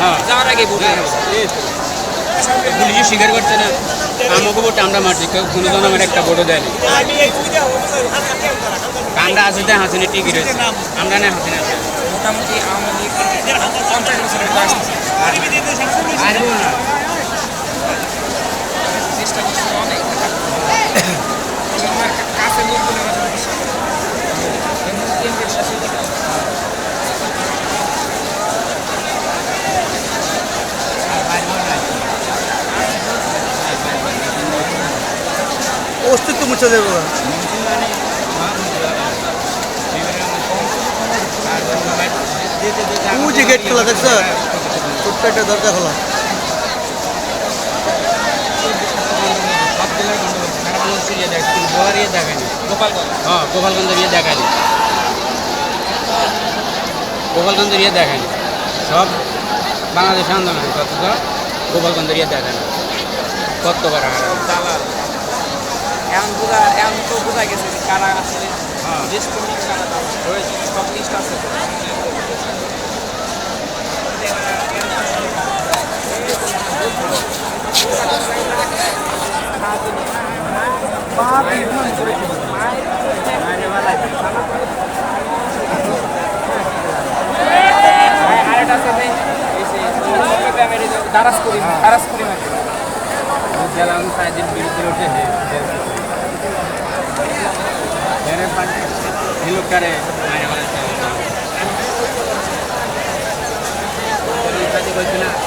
হ্যাঁ। যাওয়ার আগে ভোট হয়ে। স্বীকার করছে না আমাকে ভোট আমরা মারছি কেউ কোনো জন আমার একটা ভোটও দেয়নি। আমরা আসতে হাসিনি টিকি রয়েছে। আমরা না হাসিনি। মোটামুটি আওয়ামী লীগ পঞ্চাশ বছরের অস্তিত্ব মুছে যাবে। ওই যে গেট খোলা, দেখছ? ছোট্ট একটা দরজা খোলা। হ্যাঁ গোপালগঞ্জের ইয়ে দেখায়নি ইয়ে সব বাংলাদেশ আন্দোলন অথচ গোপালগঞ্জের ইয়ে কতবার হারা দালাল এখন বোঝা এখন তো বোঝা গেছে যে কারা আসলে দেশপ্রেমিক কারা রয়েছে সব লিস্ট আছে? তো। আরেকটা আছে যে, এই যে, চট্টগ্রামের এই Kita boleh tulis.